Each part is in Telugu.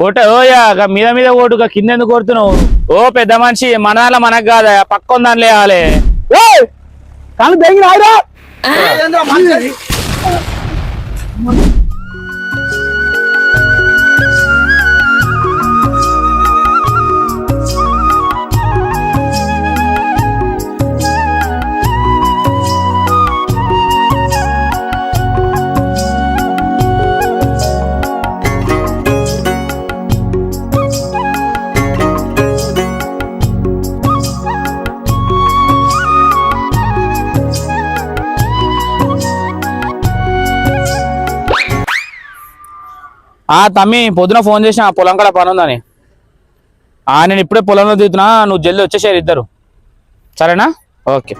కోట ఓయా మీద మీద ఓటుగా కింద ఎందుకు కొడుతున్నావు? ఓ పెద్ద మనిషి మనాల మనకు కాదా పక్క ఉందని లేవాలి. కానీ దెంగి ఆ తమ్మి పొద్దున ఫోన్ చేసిన పొలం కూడా పని ఉందని. ఆ నేను ఇప్పుడే పొలంలో దిగుతున్నా నువ్వు జల్దీ వచ్చేసారు ఇద్దరు. సరేనా? ఓకే.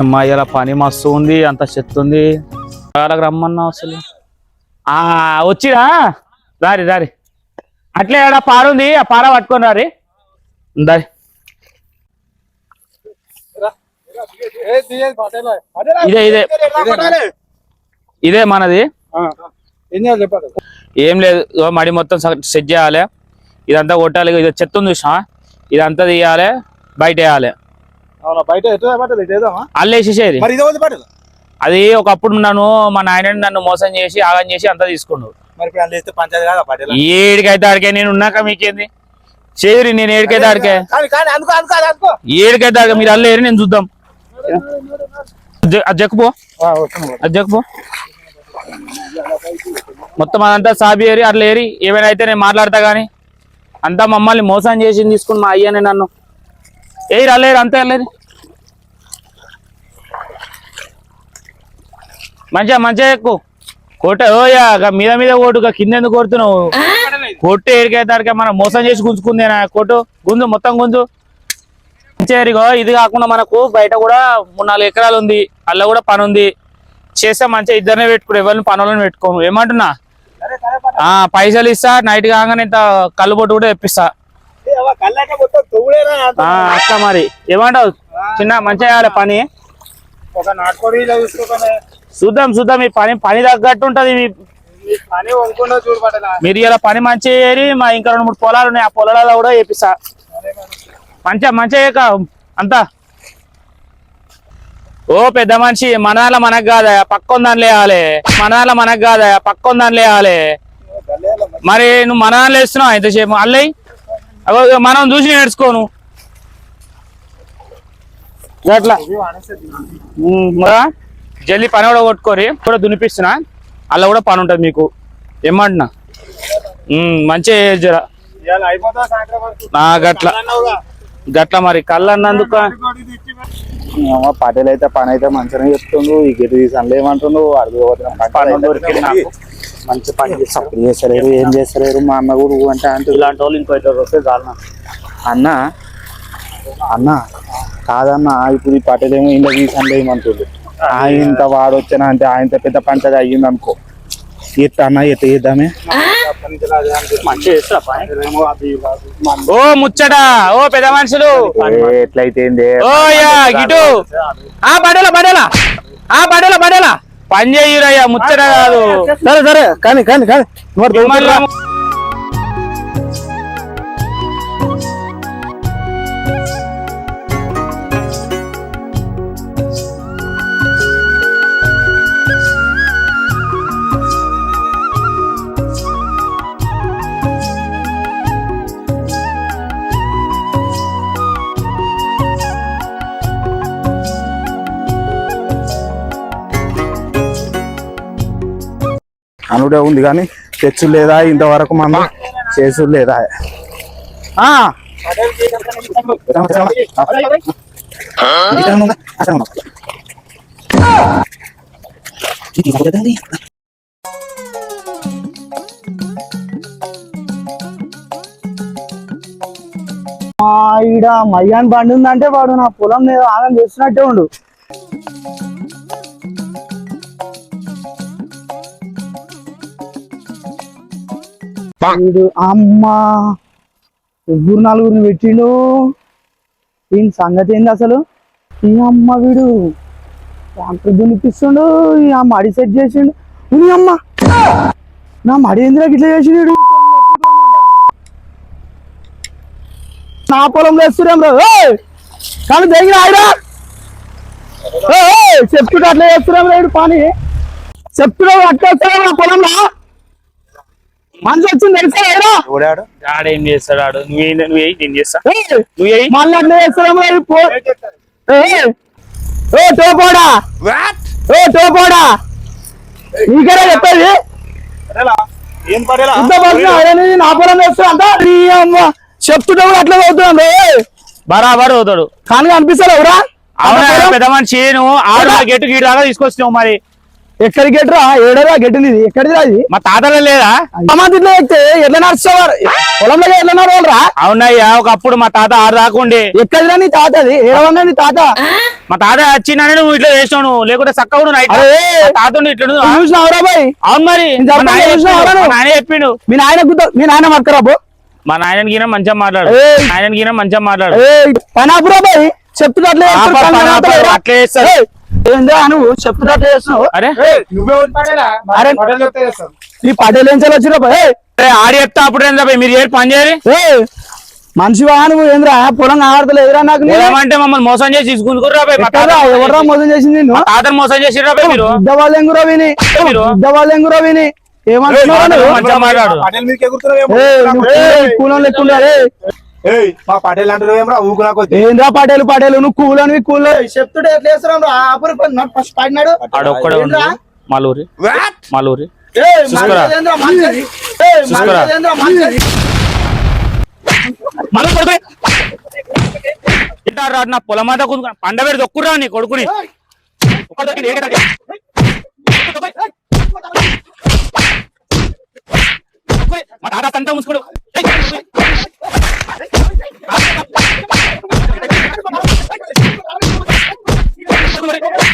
అమ్మా ఇలా పని మస్తు ఉంది అంత చెత్త ఉంది. వాళ్ళకి రమ్మన్నా అసలు. ఆ వచ్చిరా? రారి రారి. అట్లే ఆడ పార ఉంది ఆ పార పట్టుకొని రారి. దారి. ఇదే ఇదే. ఇదే మనది. ఏం లేదు మడి మొత్తం సెట్ చేయాలి. ఇదంతా కొట్టాలి ఇది చెత్త ఉంది ఇదంతా తీయాలి బయట వేయాలి. బయట ఎటు పట్టదు ఇటు ఏదామా అల్లు వేసేసేది మరి ఇదే వద్దు పట్టదు అది ఒకప్పుడు నన్ను మా నాయన నన్ను మోసం చేసి ఆగం చేసి అంతా తీసుకుండు. ఏడికైతే ఆడికే నేను ఉన్నాక మీకేంది? చేదురి నేను ఏడికైతే ఆడికే. కానీ కానీ ఏడికైతే ఆడికే మీరు అల్లు ఏరి నేను చూద్దాం. జక్కుపో అది జక్కుపో మొత్తం అదంతా సాబి ఏరి అట్లా ఏరి ఏమైనా అయితే నేను మాట్లాడతా గానీ అంతా మమ్మల్ని మోసం చేసి తీసుకుని మా అయ్యనే నన్ను. ఏరి అల్లేరు అంతే అల్లేరు మంచిగా మంచిగా ఎక్కువ కోట ఓయా మీద మీద ఓటుగా కింద ఎందుకు కొడుతున్నావు కొట్టు ఏడికైతే మనం మోసం చేసి గుంజుకుంది నా కొట్టు గుంజు మొత్తం గుంజు. చేరిగో ఇది కాకుండా మనకు బయట కూడా మూడు నాలుగు ఎకరాలు ఉంది. అల్ల కూడా పని ఉంది. చేస్తే మంచిగా ఇద్దరినే పెట్టుకుని ఎవరిని పనులను పెట్టుకోము. ఏమంటున్నా? ఆ పైసలు ఇస్తా నైట్ కాగానే ఇంత కళ్ళు బొట్టు కూడా తెప్పిస్తా. అట్లా మరి. ఏమంటావు? చిన్న మంచిగా పని. ఒక నాటుకోడి ఇలా చూసుకోకనే. చూద్దాం చూద్దాం. ఈ పని పని తగ్గట్టు ఉంటది. మీరు ఇలా పని మంచిగా ఏరి మా ఇంకా రెండు మూడు పొలాలు ఉన్నాయి. ఆ పొలాలలో కూడా వేపిస్తా మంచిగా మంచిగా అంతా. ఓ పెద్ద మనిషి మనాల మనకు కాదా పక్క ఉందని లేవాలి. మనాల మనకు కాదా పక్క ఉందని లేవాలి. మరి నువ్వు మనాలు వేస్తున్నావు ఎంతసేపు అల్లయ్య మనం చూసి నేర్చుకోను. అట్లా జల్దీ పని కూడా కొట్టుకోరి కూడా దునిపిస్తున్నా అలా కూడా పని ఉంటుంది మీకు. ఏమంటున్నా? చేయొచ్చు జర. గట్ల. గట్ల మరి కళ్ళు అన్నందుకు. పటేల్ అయితే పని అయితే మంచిగా చెప్తుండు. ఈ గిరి తీసాను ఏమంటుండు. అడుగు మంచి పని సప్పుడు చేస్తలేరు ఏం చేస్తలేరు. మా అన్న కూడా అంటే అంటే ఇలాంటి వాళ్ళు ఇంకో ఇద్దరు వస్తే చాలు. అన్న అన్న కాదన్న ఇప్పుడు ఈ పటేల్ ఏమో ఇంట్లో తీసాను ఏమంటుండు. ఆయనతో వాడు వచ్చానా అంటే ఆయనతో పెద్ద పంచగా అయ్యింది అనుకో. ఎత్త అన్న ఓ ముచ్చట ఓ పెద్ద మనుషులు. ఎట్లయితే? ఓ యా గిటు. ఆ పడేలా పడేలా. ఆ పడేలా పడేలా. పని చేయురయ్యా ముచ్చట కాదు. సరే సరే కానీ కానీ కానీ అనుడే ఉంది కానీ తెచ్చు లేదా ఇంతవరకు మనం చేసు లేదా? ఆ. ఆ, ఈడ మయ్యాన్ బండి ఉందంటే వాడు నా పొలం మీద ఆగం చేస్తున్నట్టే ఉండు. వీడు అమ్మా. ముగ్గురు నలుగురిని పెట్టిండు? ఈయన సంగతి ఏంది అసలు? ఈ అమ్మ వీడు ట్రాక్టర్ దునిపిస్తుండు ఈ అమ్మ మడి సెట్ చేసిండు. ఈ అమ్మ. నా మడి ఎందులో ఇట్లా చేసిండు నా పొలంలో వేస్తున్నాం రా? కానీ దగ్గర ఆయన చెప్తుడు అట్లా చేస్తున్నాం రా పని? చెప్తున్నావు అట్లా వేస్తున్నాం నా పొలంలో? మనిషి వచ్చింది తెలుసా ఏరా ఎవడాడు? ఆడేం చేస్తాడు ఆడు? నువ్వు నువ్వు నేను చేస్తా! నువ్వు మళ్ళీ అట్లా చేస్తున్నాం రా వీడు పో ఏయ్! ఓ టోపోడా? ఓ టోపోడా? నీకేనా చెప్పేది? పటేలా ఏం పడేలా? ఇంత పడుతున్నా అదేంది నా పొలం వేస్తున్నా అంట నీ అమ్మ చెప్తుంటే కూడా అట్లా పోతున్నాను బరాబర్ అవుతాడు కానీ కనిపిస్తాడు ఎవరా అవునా పెద్ద మనిషి నువ్వు ఆడు గెట్టు గీడు దాకా తీసుకొచ్చినావు మరి. ఎక్కడికి ఎట్టురా ఏడరా రా ఇది. మా తాతలో లేదా? సమాధిలో ఎక్కితే ఎట్లా నడుస్తావారు పొలంలో ఎట్లా నడవరా అవునయ్యా ఒకప్పుడు మా తాత ఆరు దాకుండే ఎక్కడిరా నీ తాత అది? ఏడవన్నా నీ తాత? మా తాత వచ్చిందని నువ్వు ఇట్లా చేసినావు లేకుంటే చక్కగా నైట్! తాత ఇట్లా నువ్వు చూసినావురా బాయ్? అవును మరి. నాయన చెప్పిండు. నువ్వు? మా నాయన మీ నాయన గుద్ద మీ నాయన నాయన గిన మంచిగా మాట్లాడు! ఆయన గిన మంచిగా మాట్లాడు. పనాపురా బాయ్. చెప్తున్నా అట్లే ఏందా నువ్వు చెప్తున్నా అట్లే చేస్తున్నావు అరే నువ్వే ఉంది పడేలా అరే! పటేల్ నీ ఏం చేయాలి! అరే ఆడి చెప్తా అప్పుడు ఏందా మీరు ఏడు పని చేయరు ఏయ్! మనిషివా నువ్వు ఏంద్రా పొలం ఆడతలేదురా నాకు నేను ఏమంటే మమ్మల్ని మోసం చేసి తీసుకుంటురా మోసం చేసి- చేసింది తాతను మోసం భయ్ మీరు ఎంగురా విని మీరు? పెద్ద వాళ్ళు ఎంగురా విని ఏమంటున్నావు కూలోని లెక్కుండా మా పటేల్ అంటున్నావేమో ఊకు నాకు వద్దు. ఏంద్రా పటేలు పటేలు? నువ్వు కూలోని కూలో చెప్తుంటే ఎట్లా వేస్తున్నాం రా? ఆపురు ఫస్ట్ పడినాడు. ఆడొక్కడే ఉండు? మలూరి. మలూరి. ఏయ్, చూసుకోరా. మంచిదేంద్రా, మంచిది. ఏయ్, చూసుకోరా. మంచిదేంద్రా, మంచిది. మలూరు కొడుకు ఇట్లా రా, నా పొలం అంతా కూతురు పండబెడి దొక్కురా నీ కొడుకుని. మా తాత అంతా ముసుకోడు కొట్టుని మా తాత అరే, ఆ. గుర్తుందా రే, పెద్ద మనుషులు కూడా వాళ్ళ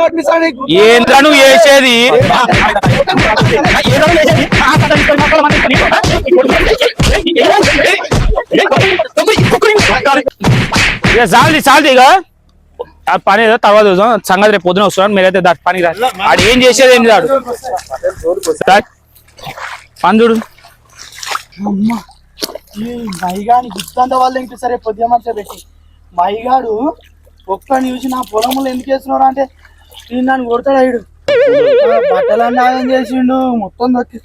పట్టిస్తాను నీకు. ఏంద్రా నువ్వు చేసేది? ఇక చాలది చాలది ఇక ఆ పని ఏదో తర్వాత చూద్దాం. సంగతి రేపు పొద్దున వస్తున్నాను. మీరైతే దాని పని రా. ఆడు ఏం చేసేది ఏంది ఆడు? రా. పని చూడు. అమ్మా ఈ వాళ్ళు ఇంటి సరే పొద్దున పెట్టి. మైగాడు ఒక్క చూసి నా పొలంలో ఎందుకు వేస్తున్నాడు అంటే నేను నన్ను కొడతాడు అయ్యుడు బట్టలన్నీ ఆయన చేసిండు మొత్తం దొక్కి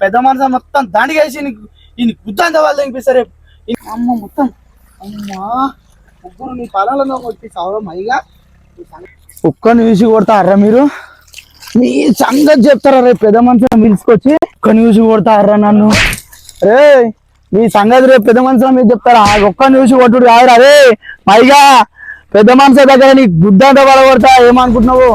పెద్ద మనసు మొత్తం దాండికి వేసి ఈయన గుద్దంత వాళ్ళు ఇంపిస్తారు అమ్మ మొత్తం అమ్మా ముగ్గురు నీ పొలంలో కొట్టి సవరం మైగా ఒక్కని చూసి కొడతారా మీరు? నీ సంగతి చెప్తారా రేపు పెద్ద మనుషులను పిలుచుకొచ్చి ఒక్కని చూసి కొడతారా నన్ను? రే మీ సంగతి రేపు పెద్ద మనుషుల మీద చెప్తారు? ఆ ఒక్క చూసి కొట్టుడు కాదు అరే పైగా పెద్ద మనుషుల దగ్గర నీ గుద్దంతా పడగొడతా ఏమనుకుంటున్నావు?